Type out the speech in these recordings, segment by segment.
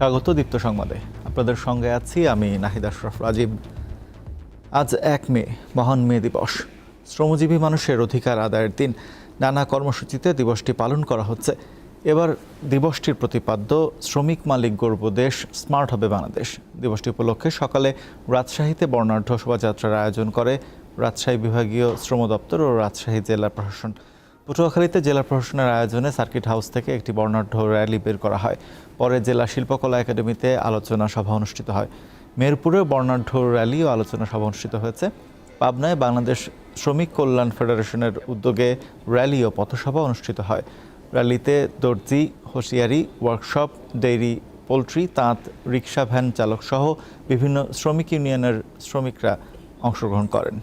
স্বাগত দীপ্ত সংবাদে। আপনাদের সঙ্গে আছি আমি নাহিদ আশরাফ রাজীব। আজ এক মে, মহান মে দিবস। শ্রমজীবী মানুষের অধিকার আদায়ের দিন। নানা কর্মসূচিতে দিবসটি পালন করা হচ্ছে। এবার দিবসটির প্রতিপাদ্য, শ্রমিক মালিক গর্ব দেশ, স্মার্ট হবে বাংলাদেশ। দিবসটি উপলক্ষে সকালে রাজশাহীতে বর্ণাঢ্য শোভাযাত্রার আয়োজন করে রাজশাহী বিভাগীয় শ্রম দপ্তর ও রাজশাহী জেলা প্রশাসন। পটুয়াখালীতে জেলা প্রশাসনের আয়োজনে সার্কিট হাউস থেকে একটি বর্ণাঢ্য র্যালি বের করা হয়। পরে জেলা শিল্পকলা একাডেমিতে আলোচনা সভা অনুষ্ঠিত হয়। মেরপুরে বর্ণাঢ্য র্যালি ও আলোচনা সভা অনুষ্ঠিত হয়েছে। পাবনায় বাংলাদেশ শ্রমিক কল্যাণ ফেডারেশনের উদ্যোগে র্যালি ও পথসভা অনুষ্ঠিত হয়। র্যালিতে দর্জি, হোশিয়ারি, ওয়ার্কশপ, ডেইরি, পোলট্রি, তাঁত, রিক্সা, ভ্যান চালক সহ বিভিন্ন শ্রমিক ইউনিয়নের শ্রমিকরা অংশগ্রহণ করেন।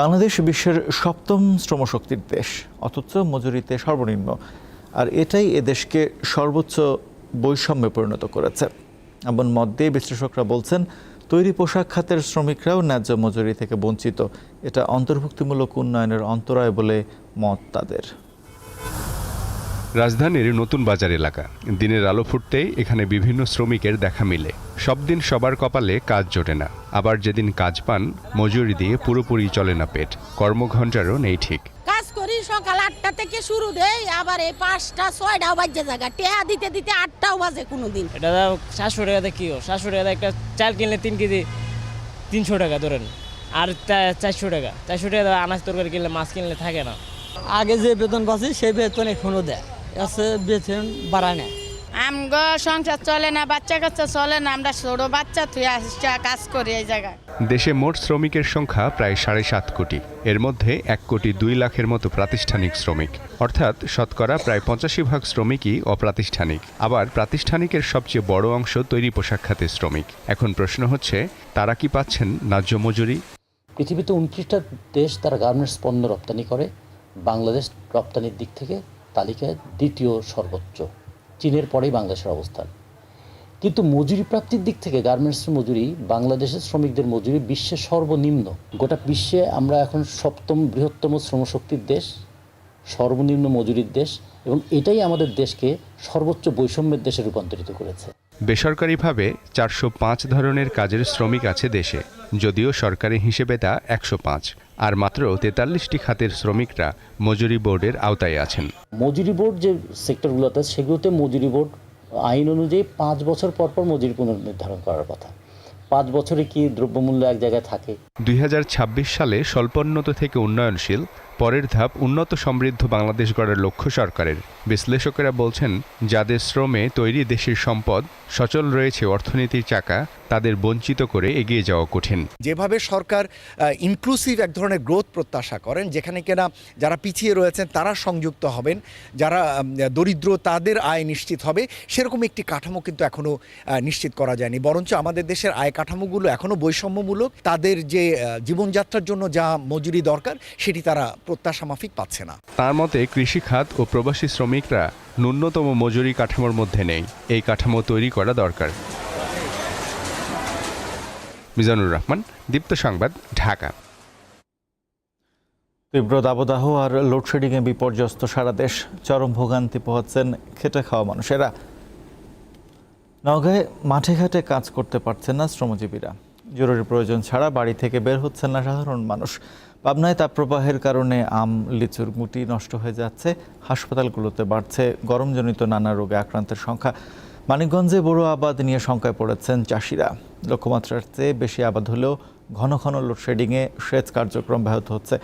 বাংলাদেশ বিশ্বের সপ্তম শ্রমশক্তির দেশ, অথচ মজুরিতে সর্বনিম্ন। আর এটাই এদেশকে সর্বোচ্চ বৈষম্যে পরিণত করেছে। এমন মত দিয়ে বিশ্লেষকরা বলছেন, তৈরি পোশাক খাতের শ্রমিকরাও ন্যায্য মজুরি থেকে বঞ্চিত। এটা অন্তর্ভুক্তিমূলক উন্নয়নের অন্তরায় বলে মত তাদের। রাজধানীর নতুন বাজার এলাকা। দিনের আলো ফুটতেই এখানে বিভিন্ন শ্রমিকের দেখা মিলে। সব দিন সবার কপালে কাজ জোটে না। আবার যেদিন কাজ পান মজুরি দিয়ে পুরোপুরি চলে না পেট। কর্মঘণ্টারও নেই ঠিক। কাজ করি সকাল আটটা থেকে শুরু দেই আবার এই পাঁচটা ছয়টাও বাজে জায়গা। টেহা দিতে দিতে আটটাও বাজে কোনো দিন এটা দাও সাতশো টাকাতে কি ও সাতশো টাকাতে একটা চাল কিনলে তিন কেজি তিনশো টাকা ধরেন। আর চারশো টাকা। চারশো টাকা দাও আনাজ তরকারি কিনলে মাছ কিনলে থাকে না। আগে যে বেতন পাচ্ছি সেই বেতন এখনও দেয়। আছে বেতন বাড়ায় না আমগো সংসার চলে না বাচ্চা কাচ্চা চলে না আমরা ছোট বাচ্চা তুই আসছে কাজ করি এই জায়গায়। দেশে মোট শ্রমিকের সংখ্যা প্রায় সাড়ে সাত কোটি। এর মধ্যে এক কোটি দুই লাখের মতো প্রাতিষ্ঠানিক শ্রমিক। অর্থাৎ শতকরা প্রায় পঁচাশি ভাগ শ্রমিকই অপ্রাতিষ্ঠানিক। আবার প্রাতিষ্ঠানিকের সবচেয়ে বড় অংশ তৈরি পোশাক খাতের শ্রমিক। এখন প্রশ্ন হচ্ছে তারা কি পাচ্ছেন ন্যায্য মজুরি? পৃথিবীতে উনত্রিশটা দেশ তারা গার্মেন্টস পণ্য রপ্তানি করে। বাংলাদেশ রপ্তানির দিক থেকে তালিকায় দ্বিতীয় সর্বোচ্চ। চীনের পরেই বাংলাদেশের অবস্থান। কিন্তু মজুরি প্রাপ্তির দিক থেকে গার্মেন্টসের মজুরি, বাংলাদেশের শ্রমিকদের মজুরি বিশ্বের সর্বনিম্ন। গোটা বিশ্বে আমরা এখন সপ্তম বৃহত্তম শ্রমশক্তির দেশ, সর্বনিম্ন মজুরির দেশ এবং এটাই আমাদের দেশকে সর্বোচ্চ বৈষম্যের দেশে রূপান্তরিত করেছে। বেসরকারিভাবে চারশো পাঁচ ধরনের কাজের শ্রমিক আছে দেশে, যদিও সরকারি হিসেবে তা একশো পাঁচ। আর মাত্র তেতাল্লিশটি খাতের শ্রমিকরা মজুরি বোর্ডের আওতায় আছেন। মজুরি বোর্ড যে সেক্টরগুলোতে সেগুলোতে মজুরি বোর্ড আইন অনুযায়ী পাঁচ বছর পর পর মজুরি পুনর্নির্ধারণ করার কথা। পাঁচ বছরে কি দ্রব্যমূল্য এক জায়গায় থাকে? দুই হাজার ছাব্বিশ সালে স্বল্পোন্নত থেকে উন্নয়নশীল পরের ধাপ উন্নত সমৃদ্ধ বাংলাদেশ গড়ার লক্ষ্য সরকারের। বিশ্লেষকেরা বলছেন যাদের শ্রমে তৈরি দেশের সম্পদ সচল রয়েছে অর্থনীতির চাকা তাদের বঞ্চিত করে এগিয়ে যাওয়া কঠিন। যেভাবে সরকার ইনক্লুসিভ এক ধরনের গ্রোথ প্রত্যাশা করেন যেখানে কিনা যারা পিছিয়ে রয়েছেন তারা সংযুক্ত হবেন যারা দরিদ্র তাদের আয় নিশ্চিত হবে সেরকম একটি কাঠামো কিন্তু এখনও নিশ্চিত করা যায়নি। বরঞ্চ আমাদের দেশের আয় কাঠামোগুলো এখনও বৈষম্যমূলক তাদের যে জীবনযাত্রার জন্য যা মজুরি দরকার সেটি তারা প্রত্যাশা মাফিক পাচ্ছে না। তার মতে কৃষিখাত ও প্রবাসী শ্রমিকরা ন্যূনতম মজুরি কাঠামোর মধ্যে নেই। এই কাঠামো তৈরি করা দরকার। মিজানুর রহমান, দীপ্ত সংবাদ, ঢাকা। তীব্র দাবদাহ আর লোডশেডিংয়ে বিপর্যস্ত সারা দেশ। চরম ভোগান্তি পোহাচ্ছেন খেটে খাওয়া মানুষেরা। নওগাঁয় মাঠে ঘাটে কাজ করতে পারছেন না শ্রমজীবীরা। জরুরি প্রয়োজন ছাড়া বাড়ি থেকে বের হচ্ছেন না সাধারণ মানুষ। পাবনায় তাপপ্রবাহের কারণে আম, লিচুর গুটি নষ্ট হয়ে যাচ্ছে। হাসপাতালগুলোতে বাড়ছে গরমজনিত নানা রোগে আক্রান্তের সংখ্যা। মানিকগঞ্জে বড় আবাদ নিয়ে শঙ্কায় পড়েছেন চাষিরা। লক্ষ্যমাত্রার চেয়ে বেশি আবাদ হলেও ঘন ঘন লোডশেডিংয়ে সেচ কার্যক্রম ব্যাহত হচ্ছে।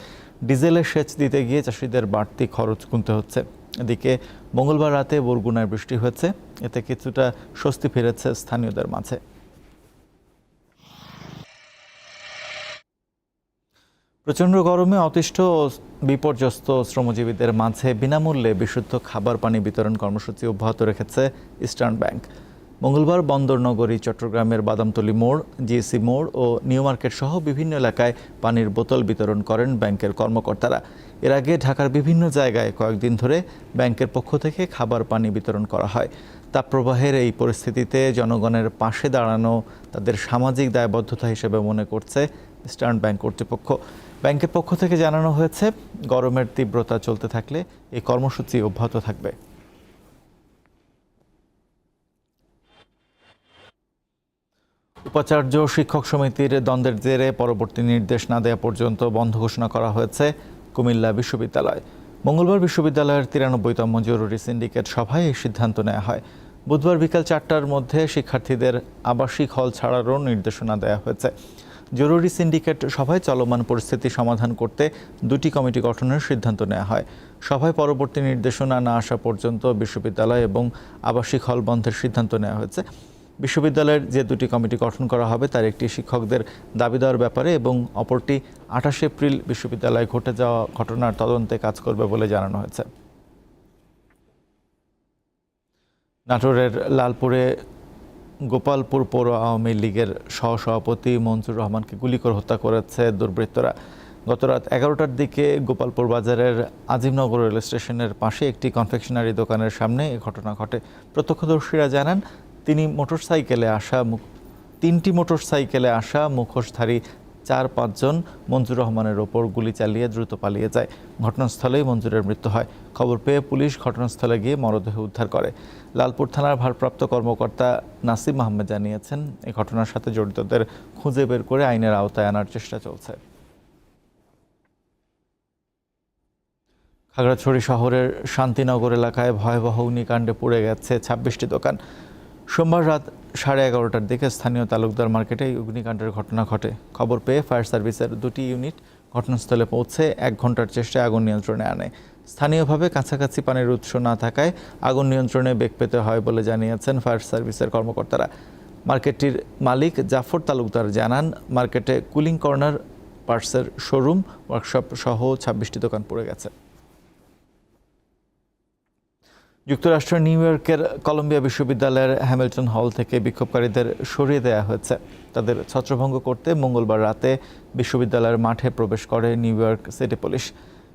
ডিজেলে সেচ দিতে গিয়ে চাষিদের বাড়তি খরচ গুনতে হচ্ছে। এদিকে মঙ্গলবার রাতে বরগুনায় বৃষ্টি হয়েছে। এতে কিছুটা স্বস্তি ফিরেছে স্থানীয়দের মাঝে। প্রচণ্ড গরমে অতিষ্ঠ বিপর্যস্ত শ্রমজীবীদের মাঝে বিনামূল্যে বিশুদ্ধ খাবার পানি বিতরণ কর্মসূচি অব্যাহত রেখেছে ইস্টার্ন ব্যাংক। মঙ্গলবার বন্দরনগরী চট্টগ্রামের বাদামতলী মোড় জিএসি মোড় ও নিউ মার্কেট সহ বিভিন্ন এলাকায় পানির বোতল বিতরণ করেন ব্যাংকের কর্মকর্তারা। এর আগে ঢাকার বিভিন্ন জায়গায় কয়েকদিন ধরে ব্যাংকের পক্ষ থেকে খাবার পানি বিতরণ করা হয়। তাপপ্রবাহের এই পরিস্থিতিতে জনগণের পাশে দাঁড়ানো তাদের সামাজিক দায়বদ্ধতা হিসেবে মনে করছে স্টার্ন ব্যাংক কর্তৃপক্ষ। ব্যাংকের পক্ষ থেকে জানানো হয়েছে, গরমের তীব্রতা চলতে থাকলে এই কর্মসূচি অব্যাহত থাকবে। উপাচার্য শিক্ষক সমিতির দ্বন্দ্বের জেরে পরবর্তী নির্দেশ না দেওয়া পর্যন্ত বন্ধ ঘোষণা করা হয়েছে কুমিল্লা বিশ্ববিদ্যালয়। মঙ্গলবার বিশ্ববিদ্যালয়ের তিরানব্বইতম জরুরি সিন্ডিকেট সভায় এই সিদ্ধান্ত নেওয়া হয়। বুধবার বিকাল চারটার মধ্যে শিক্ষার্থীদের আবাসিক হল ছাড়ারও নির্দেশনা দেওয়া হয়েছে। জরুরি সিন্ডিকেট সভায় চলমান পরিস্থিতি সমাধান করতে দুটি কমিটি গঠনের সিদ্ধান্ত নেওয়া হয়। সভায় পরবর্তী নির্দেশনা না আসা পর্যন্ত বিশ্ববিদ্যালয় এবং আবাসিক হল বন্ধের সিদ্ধান্ত নেওয়া হয়েছে। বিশ্ববিদ্যালয়ের যে দুটি কমিটি গঠন করা হবে তার একটি শিক্ষকদের দাবি দেওয়ার ব্যাপারে এবং অপরটি আঠাশে এপ্রিল বিশ্ববিদ্যালয়ে ঘটে যাওয়া ঘটনার তদন্তে কাজ করবে বলে জানানো হয়েছে। নাটোরের লালপুরে গোপালপুর পৌর আওয়ামী লীগের সহসভাপতি মনসুর রহমানকে গুলি করে হত্যা করেছে দুর্বৃত্তরা। গতরাত এগারোটার দিকে গোপালপুর বাজারের আজিমনগর রেল স্টেশনের পাশে একটি কনফেকশনারি দোকানের সামনে এ ঘটনা ঘটে। প্রত্যক্ষদর্শীরা জানান, তিনি মোটরসাইকেলে আসা তিনটি মোটরসাইকেলে আসা মুখোশধারী চার পাঁচজন মঞ্জুর রহমানের ওপর গুলি চালিয়ে দ্রুত পালিয়ে যায়। ঘটনাস্থলেই মঞ্জুরের মৃত্যু হয়। খবর পেয়ে পুলিশ ঘটনাস্থলে গিয়ে মরদেহ উদ্ধার করে। লালপুর থানার ভারপ্রাপ্ত কর্মকর্তা নাসিম আহমেদ জানিয়েছেন এই ঘটনার সাথে জড়িতদের খুঁজে বের করে আইনের আওতায় আনার চেষ্টা চলছে। খাগড়াছড়ি শহরের শান্তিনগর এলাকায় ভয়াবহ অগ্নিকাণ্ডে পুড়ে গেছে ছাব্বিশটি দোকান। সোমবার রাত সাড়ে এগারোটার দিকে স্থানীয় তালুকদার মার্কেটে অগ্নিকাণ্ডের ঘটনা ঘটে। খবর পেয়ে ফায়ার সার্ভিসের দুটি ইউনিট ঘটনাস্থলে পৌঁছে এক ঘণ্টার চেষ্টায় আগুন নিয়ন্ত্রণে আনে। স্থানীয়ভাবে কাছাকাছি পানির উৎস না থাকায় আগুন নিয়ন্ত্রণে বেগ পেতে হয় বলে জানিয়েছেন ফায়ার সার্ভিসের কর্মকর্তারা। মার্কেটটির মালিক জাফর তালুকদার জানান, মার্কেটে কুলিং কর্নার, পার্সের শোরুম, ওয়ার্কশপ সহ ছাব্বিশটি দোকান পড়ে গেছে। যুক্তরাষ্ট্রের নিউ ইয়র্কের কলম্বিয়া বিশ্ববিদ্যালয়ের হ্যামিল্টন হল থেকে বিক্ষোভকারীদের সরিয়ে দেওয়া হয়েছে। তাদের ছত্রভঙ্গ করতে মঙ্গলবার রাতে বিশ্ববিদ্যালয়ের মাঠে প্রবেশ করে নিউ ইয়র্ক সিটি পুলিশ।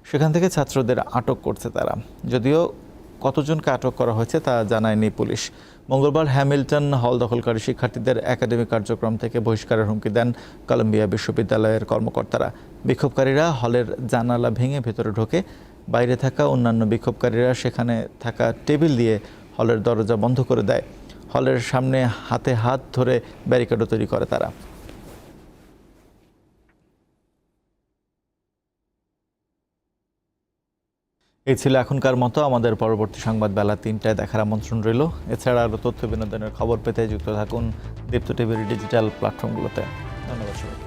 সেখান থেকে ছাত্রদের আটক করছে তারা। যদিও কতজনকে আটক করা হয়েছে তা জানায়নি পুলিশ। মঙ্গলবার হ্যামিল্টন হল দখলকারী শিক্ষার্থীদের একাডেমিক কার্যক্রম থেকে বহিষ্কারের হুমকি দেন কলম্বিয়া বিশ্ববিদ্যালয়ের কর্মকর্তারা। বিক্ষোভকারীরা হলের জানালা ভেঙে ভেতরে ঢোকে বাইরে থাকা অন্যান্য বিক্ষোভকারীরা সেখানে থাকা টেবিল দিয়ে হলের দরজা বন্ধ করে দেয়। হলের সামনে হাতে হাত ধরে ব্যারিকেডও তৈরি করে তারা। এই ছিল এখনকার মতো। আমাদের পরবর্তী সংবাদ বেলা তিনটায় দেখার আমন্ত্রণ রইল। এছাড়া আরও তথ্য বিনোদনের খবর পেতে যুক্ত থাকুন দীপ্ত টিভির ডিজিটাল প্ল্যাটফর্মগুলোতে। ধন্যবাদ সবাইকে।